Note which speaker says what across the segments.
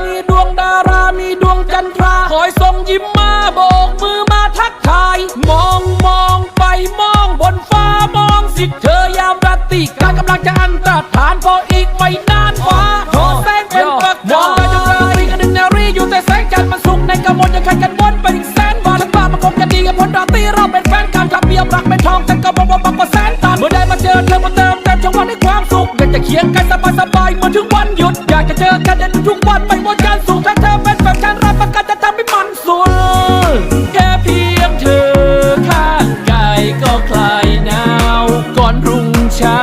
Speaker 1: มีดวงดารา มีดวงจันทรา คอยส่งยิ้มมาโบกมือมาทักทาย มองมองไปมองบนฟ้ามองสิเธอยามราตรีกากำลังจะอันตรฐานพออีกไม่นานฟ้าขอแสงเป็นปักมองไปจนราตกันหนึ่งนารีอยู่แต่แสงจันทร์มันสุกในกรมลยังใครกันวนไปถึงแสนวันฉันบ้ามันคงจะดีกับผลราตรีเราเป็นแฟนกันจับเบียบรักเป็นทองฉันก็บอกว่าบังกว่าแสนตันเมื่อได้มาเจอเธอบน สียงกันสบายสบายเหมือนถึงวันหยุด อยากจะเจอกันในทุกวันไม่ว่าจันทร์สุขถ้าเธอเป็นแบบฉันรับประกันจะทำให้มันสุดแค่เพียงเธอข้างกายก็คลายหนาว ก่อนรุ่งเช้า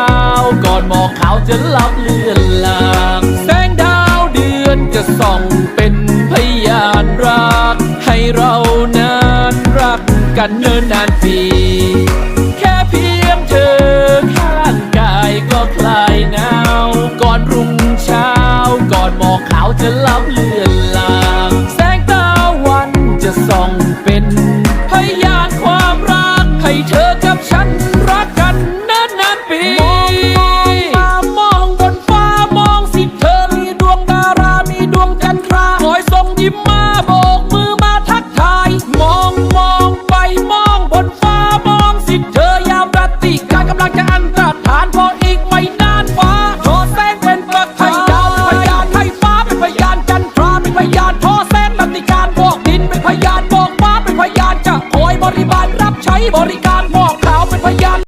Speaker 1: ก่อนหมอกขาวจะลับเลือนลางแสงดาวเดือนจะส่องเป็นพยานรัก ให้เรานั้นรักกันเนิ่นนานปีแค่เพียงเธอข้างกายก็คลายหนาว จะล้ำเลือนลาง แสงตะวันจะส่องเป็นพยานความรัก ให้เธอกับฉันรักกันนานนานปีมามองบนฟ้ามองสิเธอมีดวงดารา มีดวงจันทราคอยส่งยิ้มมา ในการบอกดินเป็นพยานบอกฟ้าเป็นพยานจะคอยบริบาลรับใช้บริการ